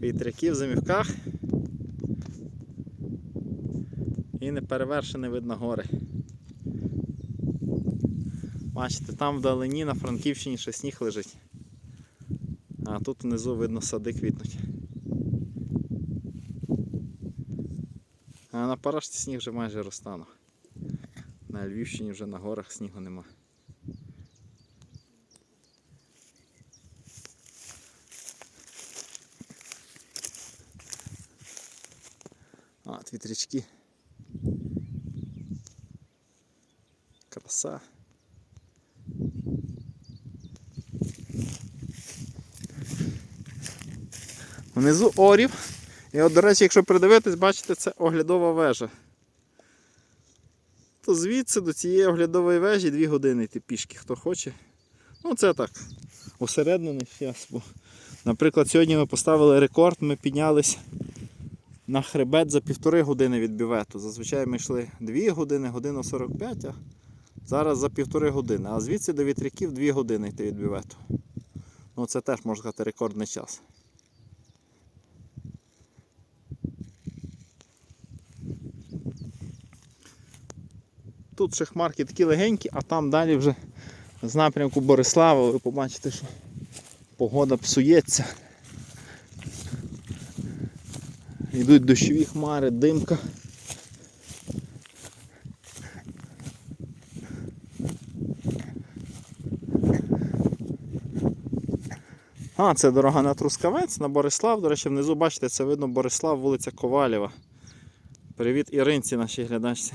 Вітряки в зимівках. І неперевершене видно гори. Бачите, там вдалині на Франківщині ще сніг лежить. А тут внизу видно сади квітнуть. А на Парашці сніг вже майже розтанув. На Львівщині вже на горах снігу нема. От вітрячки. Краса. Внизу орів. І от, до речі, якщо придивитись, бачите, це оглядова вежа. То звідси до цієї оглядової вежі 2 години йти пішки, хто хоче. Ну це так, усереднений час. Наприклад, сьогодні ми поставили рекорд, ми піднялись на хребет за півтори години від бювету. Зазвичай ми йшли 2 години, годину 45, а зараз за півтори години. А звідси до вітряків 2 години йти від бювету. Ну це теж можна сказати рекордний час. Тут ще хмарки такі легенькі, а там далі вже з напрямку Борислава ви побачите, що погода псується. Йдуть дощові хмари, димка. А, це дорога на Трускавець, на Борислав. До речі, внизу бачите, це видно Борислав, вулиця Ковалєва. Привіт Іринці, нашій глядачці.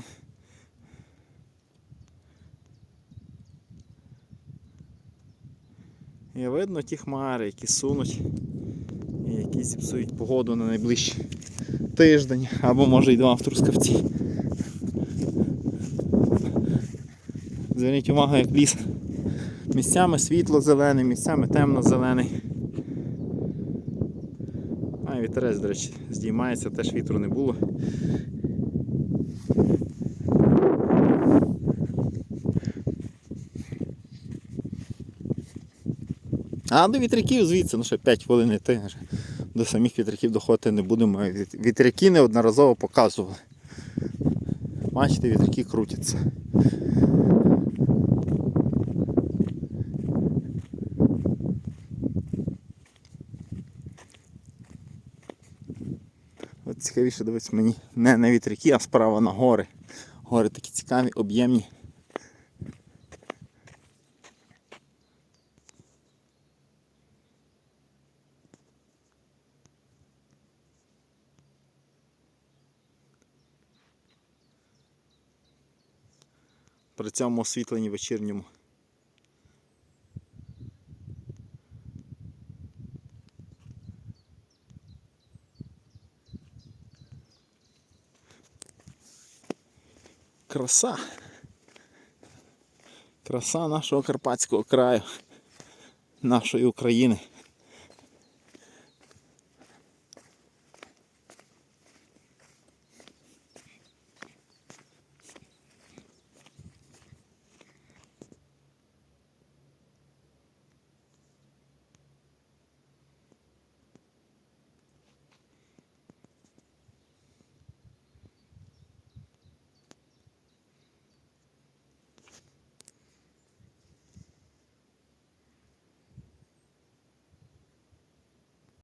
І видно ті хмари, які сунуть які зіпсують погоду на найближчий тиждень або може й два в Трускавці. Зверніть увагу, як ліс. Місцями світло-зелений, місцями темно-зелений. А вітерець, до речі, здіймається, теж вітру не було. А до вітряків звідси, ну ще 5 хвилин йти. До самих вітряків доходити не будемо. Віт- Вітряки неодноразово показували. Бачите, вітряки крутяться. Цікавіше дивитися мені не на вітряки, а справа на гори. Гори такі цікаві, об'ємні. При цьому освітленні вечірньому. Краса. Краса нашого Карпатського краю, нашої України.